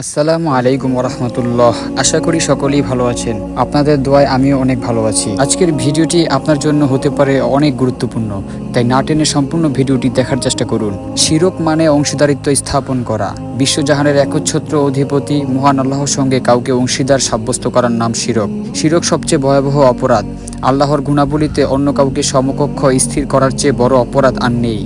আসসালামু আলাইকুম রহমতুল্লাহ আশা করি সকলেই ভালো আছেন। আপনাদের দোয়ায় আমিও অনেক ভালো আছি। আজকের ভিডিওটি আপনার জন্য হতে পারে অনেক গুরুত্বপূর্ণ। তাই না টেনে সম্পূর্ণ ভিডিওটি দেখার চেষ্টা করুন। শিরক মানে অংশীদারিত্ব স্থাপন করা। বিশ্বজাহানের একচ্ছত্র অধিপতি, মহান আল্লাহর সঙ্গে কাউকে অংশীদার সাব্যস্ত করার নাম শিরক শিরক সবচেয়ে ভয়াবহ অপরাধ। আল্লাহর গুণাবলীতে অন্য কাউকে সমকক্ষ স্থির করার চেয়ে বড় অপরাধ আর নেই।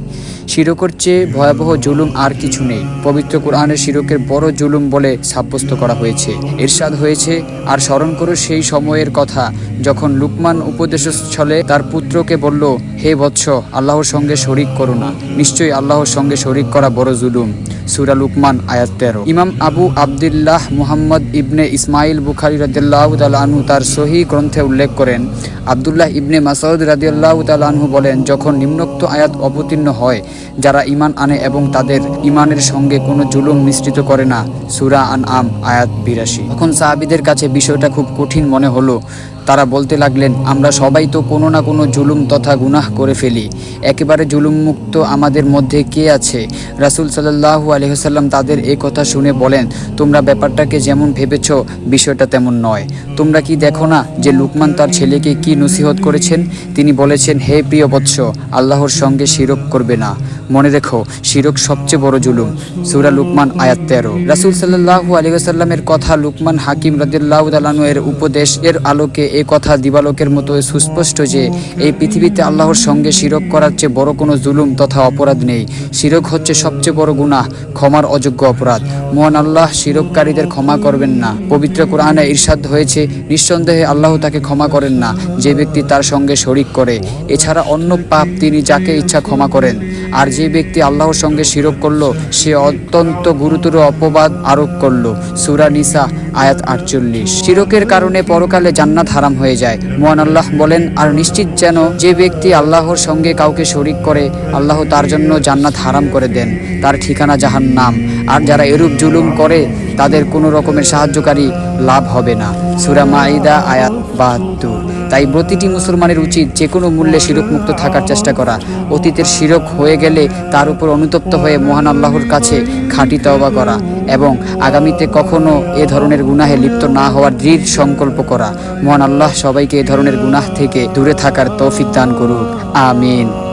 শিরকের চেয়ে ভয়াবহ জুলুম আর কিছু নেই। পবিত্র কোরআনের শিরকের বড় জুলুম বলে সাব্যস্ত করা হয়েছে। এরশাদ হয়েছে, আর স্মরণ করো সেই সময়ের কথা। যখন লুকমান উপদেশ ছলে তার পুত্রকে বলল, হে বৎস, আল্লাহর সঙ্গে শরিক করো না। নিশ্চয়ই আল্লাহর সঙ্গে শরিক করা বড় জুলুম। সুরা লুকমান, আয়াত তেরো। ইমাম আবু আবদুল্লাহ মুহাম্মদ ইবনে ইসমাইল বুখারি রাদিল্লাহ আনহু তার সহি গ্রন্থে উল্লেখ করেন, আবদুল্লাহ ইবনে মাসাউদ রাদিয়াল্লাহ আনহু বলেন, যখন নিম্নোক্ত আয়াত অবতীর্ণ হয়, যারা ইমান আনে এবং তাদের ইমানের সঙ্গে কোনো জুলুম মিশ্রিত করে না। সুরা আন আম আয়াত বিরাশি। তখন সাহাবিদের কাছে বিষয়টা খুব কঠিন মনে হলো। তারা বলতে লাগলেন, আমরা সবাই তো কোনো না কোনো জুলুম তথা গুনাহ করে ফেলি। একেবারে জুলুমমুক্ত আমাদের মধ্যে কে আছে? রাসুল সাল্লাহু আলহিহাল্লাম তাদের এই কথা শুনে বলেন, তোমরা ব্যাপারটাকে যেমন ভেবেছ, বিষয়টা তেমন নয়। তোমরা কি দেখো না যে লুকমান তার ছেলেকে কি নসিহত করেছেন? তিনি বলেছেন, হে প্রিয় বৎস, আল্লাহর সঙ্গে শিরক করবে না। মনে রেখো, শিরক সবচেয়ে বড় জুলুম। সুরা লুকমান, আয়াত তেরো। রাসুল সাল্লাহু আলহিহাল্লামের কথা লুকমান হাকিম রাদিল্লাহ এর উপদেশ এর আলোকে এ কথা দিবালোকের মতো সুস্পষ্ট যে এই পৃথিবীতে আল্লাহর সঙ্গে শিরক করার চেয়ে বড় কোনো জুলুম তথা অপরাধ নেই। শিরক হচ্ছে সবচেয়ে বড় গুনাহ, ক্ষমার অযোগ্য অপরাধ। মহান আল্লাহ শিরককারীদের ক্ষমা করবেন না। পবিত্র কোরআনে ইরশাদ হয়েছে, নিঃসন্দেহে আল্লাহ তাকে ক্ষমা করেন না, যে ব্যক্তি তার সঙ্গে শরিক করে। এছাড়া অন্য পাপ তিনি যাকে ইচ্ছা ক্ষমা করেন। আর যে ব্যক্তি আল্লাহর সঙ্গে শিরক করল, সে অত্যন্ত গুরুতর অপবাদ আরোপ করল। সুরা নিসা, আয়াত আটচল্লিশ। শিরকের কারণে পরকালে জান্নাত হারাম হয়ে যায়। মোহান আল্লাহ বলেন, আর নিশ্চিত যেন যে ব্যক্তি আল্লাহর সঙ্গে কাউকে শরিক করে, আল্লাহ তার জন্য জান্নাত হারাম করে দেন। তার ঠিকানা জাহান নাম আর যারা এরূপ জুলুম করে, তাদের কোনো রকমের সাহায্যকারী লাভ হবে না। সুরা মাইদা আয়াত বাহাত্তর। তাই প্রতিটি মুসলমানের উচিত যে কোনো মূল্যে শিরক মুক্ত থাকার চেষ্টা করা। অতীতের শিরক হয়ে গেলে তার উপর অনুতপ্ত হয়ে মহান আল্লাহর কাছে খাঁটি তওবা করা এবং আগামীতে কখনো এ ধরনের গুনাহে লিপ্ত না হওয়ার দৃঢ় সংকল্প করা। মহান আল্লাহ সবাইকে এ ধরনের গুনাহ থেকে দূরে থাকার তৌফিক দান করুক। আমিন।